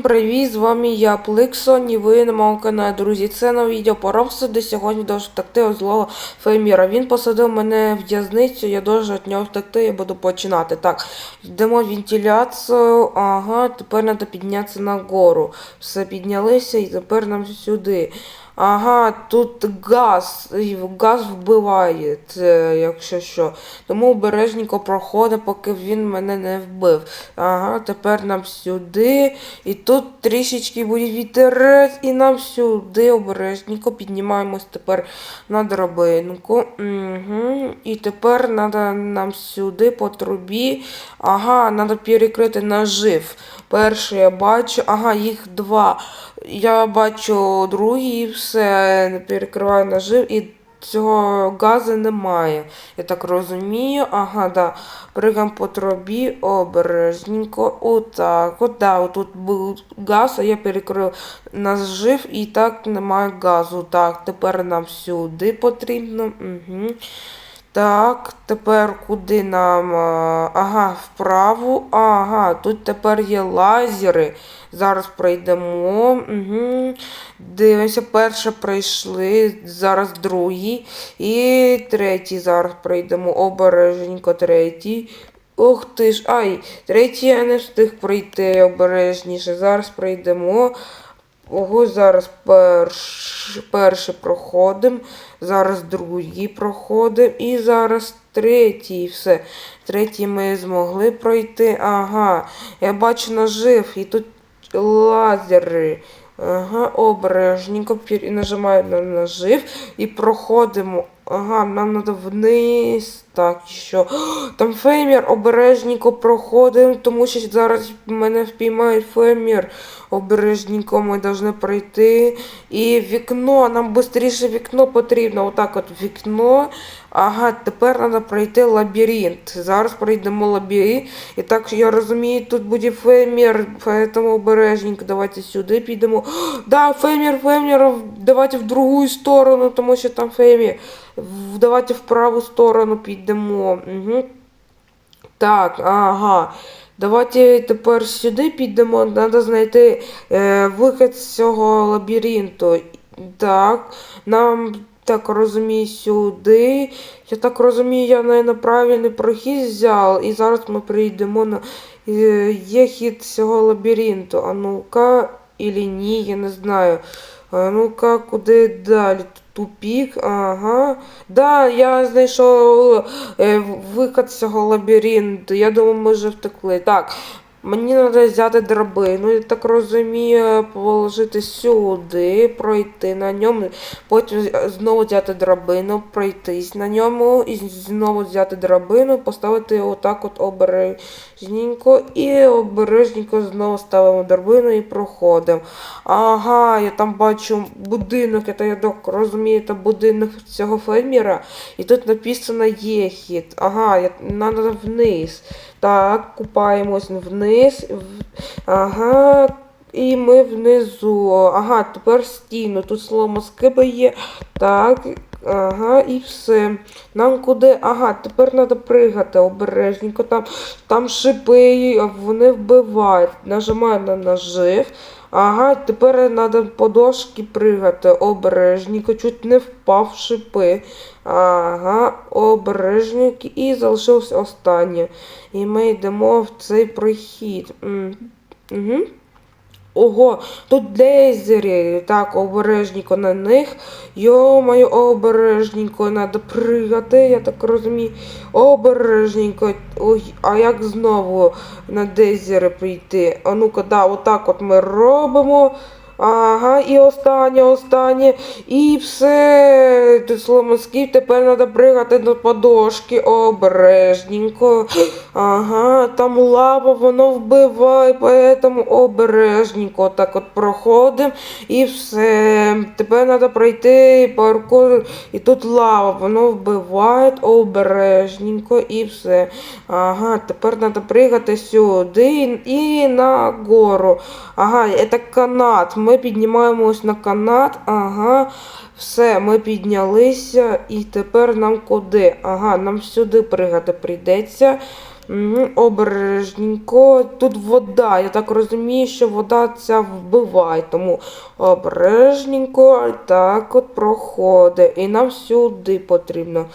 Привіт, з вами я, Пликсон, і ви на моєму каналі, друзі. Це на відео про розсуди. Сьогодні дуже втекти злого Фейміра. Він посадив мене в в'язницю, я дуже від нього втекти, я буду починати. Так, йдемо вентиляцію. Ага, тепер треба піднятися нагору. Все піднялися і тепер нам сюди. Ага, тут газ, газ вбиває, це, якщо що. Тому обережненько проходить, поки він мене не вбив. Ага, тепер нам сюди. І тут трішечки буде вітерець, і нам сюди обережненько піднімаємось тепер на драбинку. Угу. І тепер треба нам сюди по трубі. Ага, треба перекрити нажив. Перший я бачу, ага, їх два. Я бачу другий, все перекриваю нажив і цього газу немає. Я так розумію. Ага, да. Пригам по трубі обережненько. Отак. От, да, Тут був газ, а я перекрив нажив і так немає газу. Так, тепер нам сюди потрібно. Угу. Так, тепер куди нам? а, Ага, вправо. Ага, тут тепер є лазери. Зараз пройдемо. Угу. Дивимося, перше пройшли, зараз другий. І третій зараз пройдемо. Обережненько третій. Ох ти ж, ай, третій я не встиг пройти обережніше. Зараз пройдемо. Ого, зараз перш, перший проходимо, зараз другий проходимо і зараз третій. Все. Третій ми змогли пройти. Ага, я бачу нажив, і тут лазери. Ага, обережненько і нажимаю на нажив і проходимо. Ага, нам треба вниз. Так, що. Там феймер обережненько проходимо, тому що зараз мене впіймає феймер. Обережненько ми повинні пройти. І вікно, нам швидше вікно потрібно. Отак от вікно. Ага, тепер треба пройти лабіринт. Зараз пройдемо лабіринт. І так, я розумію, тут буде феймер, поэтому обережненько. Давайте сюди підемо. Да, феймер, феймер, давайте в другу сторону, тому що там феймер. Давайте в праву сторону підемо. Угу. Так, ага. Давайте тепер сюди підемо. Треба знайти е, вихід з цього лабіринту. Так, нам так розумію сюди. Я так розумію, я на правильний прохід взяв. І зараз ми прийдемо на е, є хід цього лабіринту. А ну-ка, ілі ні, я не знаю. А ну-ка, куди далі? Тупік, ага. Да, я знайшов е, вихід з цього лабіринту. Я думаю, ми вже втекли. Так, мені треба взяти драбину, я так розумію, положити сюди, пройти на ньому, потім знову взяти драбину, пройтись на ньому, і знову взяти драбину, поставити отак от обережненько і обережненько знову ставимо драбину і проходимо. Ага, я там бачу будинок, я так розумію, це будинок цього фермера. І тут написано є. Ага, я, треба вниз. Так, купаємось вниз. Ага. І ми внизу. Ага, тепер стіну. Тут слово скиба є. Так. Ага, і все. Нам куди? Ага, тепер треба пригати обережненько. Там, там шипи, вони вбивають. Нажимаю на нажив. Ага, тепер треба по дошці пригати обережненько, чуть не впав шипи. Ага, обережненько і залишився останнє. І ми йдемо в цей прохід. Угу. Ого, тут лейзери. Так, обережненько на них. Йо-моє, обережненько, треба пригати, я так розумію. Обережненько. Ой, а як знову на дезери прийти? А ну-ка, да, отак от ми робимо. Ага, і останнє, останнє. І все. Тут сломосків, тепер треба пригати до подошки обережненько. Ага, там лава, воно вбиває, поэтому обережненько так от проходимо і все. Тепер треба пройти паркур, і тут лава, воно вбиває обережненько і все. Ага, тепер треба пригати сюди і на гору. Ага, це канат. Ми піднімаємось на канат. Ага. Все, ми піднялися. І тепер нам куди? Ага, нам сюди пригати прийдеться. Обережненько. Тут вода. Я так розумію, що вода ця вбиває. Тому обережненько так от проходить. І нам сюди потрібно.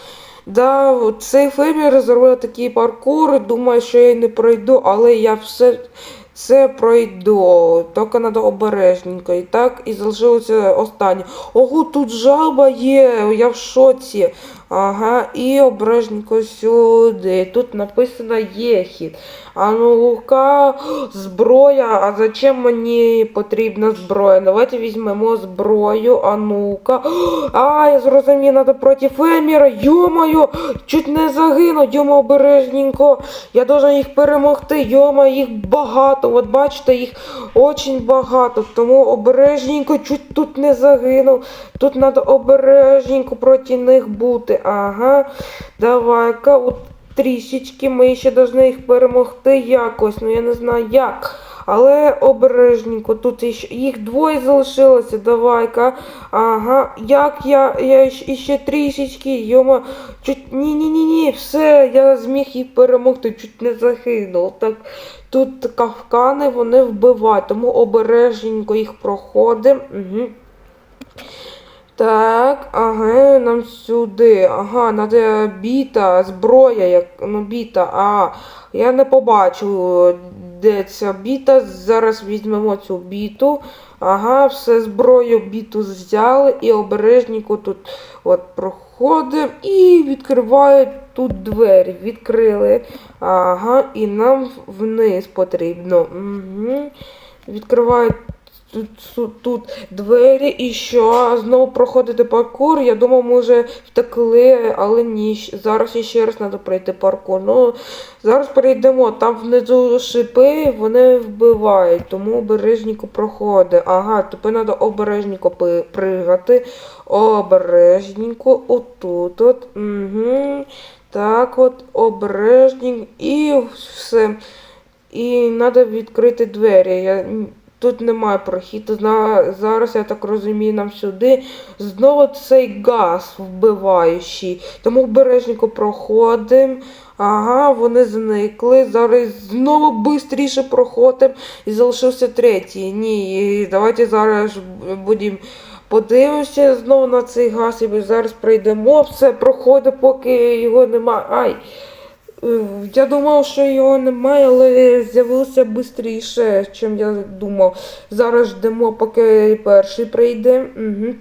Да, цей фермер зробив такий паркур. Думаю, що я не пройду, але я все це пройду. Тільки треба обережненько. І так, і залишилося останнє. Ого, тут жаба є. Я в шоці. Ага, і обережненько сюди. Тут написано єхід. А ну-ка, зброя. А зачем мені потрібна зброя? Давайте візьмемо зброю. А ну-ка. А, я зрозумів, треба проти фермера. Йо-моє, чуть не загинув, йома обережненько. Я должен їх перемогти. Йома, їх багато. От бачите, їх очень багато. Тому обережненько, чуть тут не загинув. Тут треба обережненько проти них бути. Ага. Давай-ка, от трішечки ми ще повинні їх перемогти якось. Ну я не знаю як. Але обережненько, тут їх двоє залишилося, давай-ка. Ага, як я, я іще трішечки, йома, чуть, ні-ні-ні-ні, все, я зміг їх перемогти, чуть не загинув. Так, тут кавкани вони вбивають, тому обережненько їх проходимо. Угу. Так, ага, нам сюди. Ага, надо біта, зброя, як ну біта. А, я не побачу, де ця біта. Зараз візьмемо цю біту. Ага, все зброю біту взяли і обережненько тут от проходимо і відкривають тут двері. Відкрили. Ага, і нам вниз потрібно. Угу. Відкривають тут, тут, двері і що? Знову проходити паркур. Я думав, ми вже втекли, але ні. Зараз іще раз треба пройти паркур. Ну, зараз перейдемо. Там внизу шипи, вони вбивають, тому обережненько проходить. Ага, тепер треба обережненько пи- пригати. Обережненько, отут. от. Угу. Так от, обережненько і все. І треба відкрити двері. Я... Тут немає прохіду. Зараз, я так розумію, нам сюди. Знову цей газ вбиваючий. Тому обережненько проходимо. Ага, вони зникли. Зараз знову швидше проходимо. І залишився третій. Ні, давайте зараз будемо подивимося знову на цей газ. І ми зараз пройдемо. Все проходить, поки його немає. Ай! Е, Я думав, що його немає, але з'явився швидше, ніж я думав. Зараз ждемо, поки перший прийде. Угу.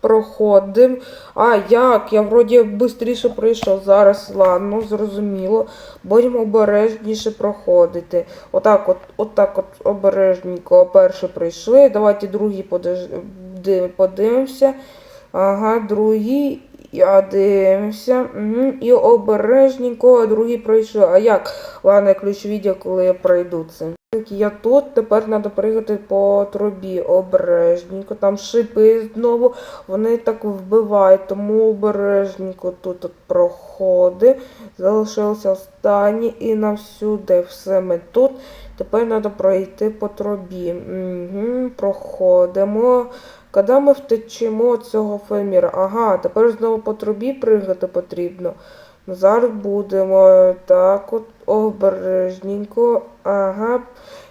Проходимо. А, як? Я вроді швидше пройшов. Зараз, ладно, зрозуміло. Будемо обережніше проходити. Отак от, отак от обережненько перший прийшли. Давайте другий подивимося. Ага, другий. Я дивимося. Угу. І обережненько другий пройшов. А як? Ладно, ключ відео, коли я пройду це. Я тут, тепер треба пригати по трубі обережненько. Там шипи знову, вони так вбивають, тому обережненько тут от проходи. Залишився останній і навсюди все ми тут. Тепер треба пройти по трубі. Угу, проходимо. Коли ми втечемо цього фермера? Ага, тепер знову по трубі пригати потрібно. Ну, Зараз будемо так от обережненько. Ага.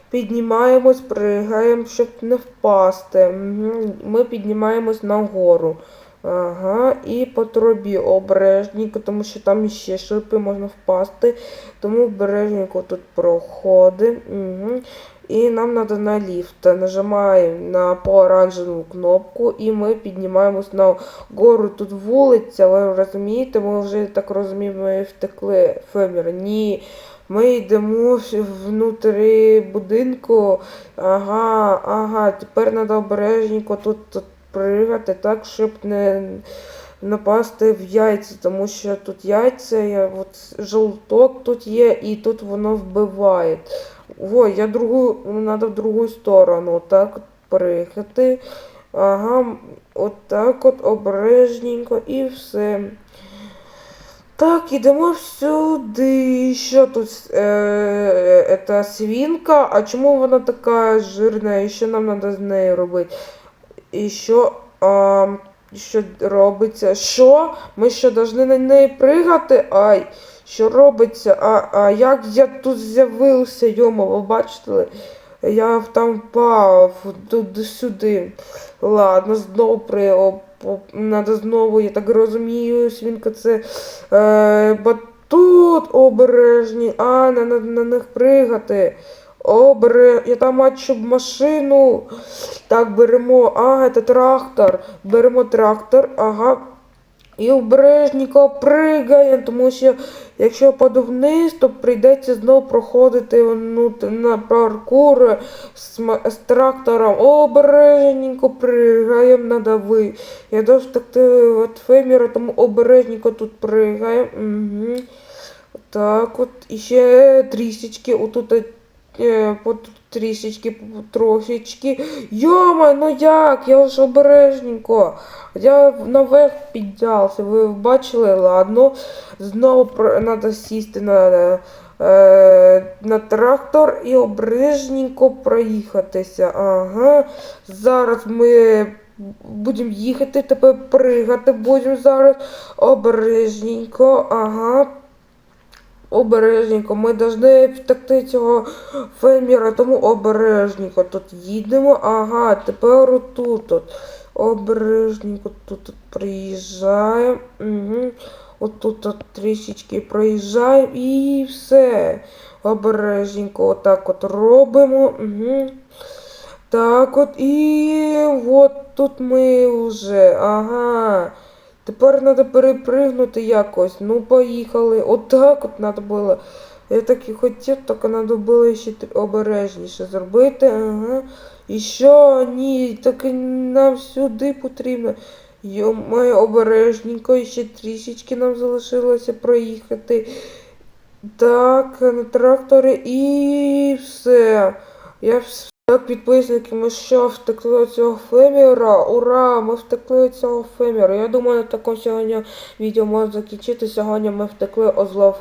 Піднімаємось, пригаємо, щоб не впасти. Ми піднімаємось нагору. Ага, і по трубі обережненько, тому що там ще шипи можна впасти. Тому обережненько тут проходимо. Угу. І нам треба на ліфт. Нажимаємо на по оранжеву кнопку і ми піднімаємось на гору. Тут вулиця, ви розумієте, ми вже так розуміємо, ми втекли фермера. Ні. Ми йдемо внутрі будинку. Ага, ага, тепер треба обережненько тут, тут пригати так, щоб не напасти в яйця, тому що тут яйця, от жовток тут є, і тут воно вбиває. Ой, я другу, треба в другу сторону. Так от. Ага, от от обережненько і все. Так, ідемо сюди. Що тут? Е, це свінка. А чому вона така жирна? І що нам треба з нею робити? І що, а, що робиться? Що? Ми що, повинні на неї пригати? Ай, що робиться, а, а як я тут з'явився, йомо, ви бачите? Я там впав туди-сюди. Ладно, знову при надо знову, я так розумію, свінка це е, батут обережні, а на, на, на них пригати. Обере, я там бачу машину. Так, беремо, ага, це трактор. Беремо трактор, ага. І обережненько пригаємо, тому що якщо паду вниз, то прийдеться знову проходити ну, на паркур з, з трактором. Обережненько пригаємо, надо ви. Я дуже так от феміра, тому обережненько тут пригаємо. Угу. Так, от і ще трішечки, отут е, тут трішечки, трошечки. Йома, ну як? Я ж обережненько. Я наверх піднявся. Ви бачили? Ладно. Знову треба сісти на, е, на трактор і обережненько проїхатися. Ага. Зараз ми будемо їхати, тепер пригати будемо зараз. Обережненько. Ага. Обережненько, ми повинні втекти цього феміра, тому обережненько тут їдемо. Ага, тепер отут. От. Обережненько тут, от приїжджаємо. Угу. Отут от трішечки проїжджаємо і все. Обережненько отак от робимо. Угу. Так от і от тут ми вже. Ага. Тепер треба перепригнути якось. Ну, поїхали. Отак от треба було. Я так і хотів, тільки треба було ще обережніше зробити. Ага. І що? Ні, так нам сюди потрібно. Йомай, обережненько, і ще трішечки нам залишилося проїхати. Так, на тракторі і все. Я так, підписники, ми що, втекли від цього феміра? Ура! Ми втекли від цього феміра. Я думаю, на такому сьогодні відео може закінчити. Сьогодні ми втекли від злого.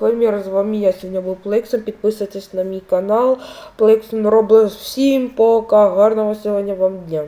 З вами я сьогодні був Плексом. Підписуйтесь на мій канал. Плексом роблю всім пока. Гарного сьогодні вам дня.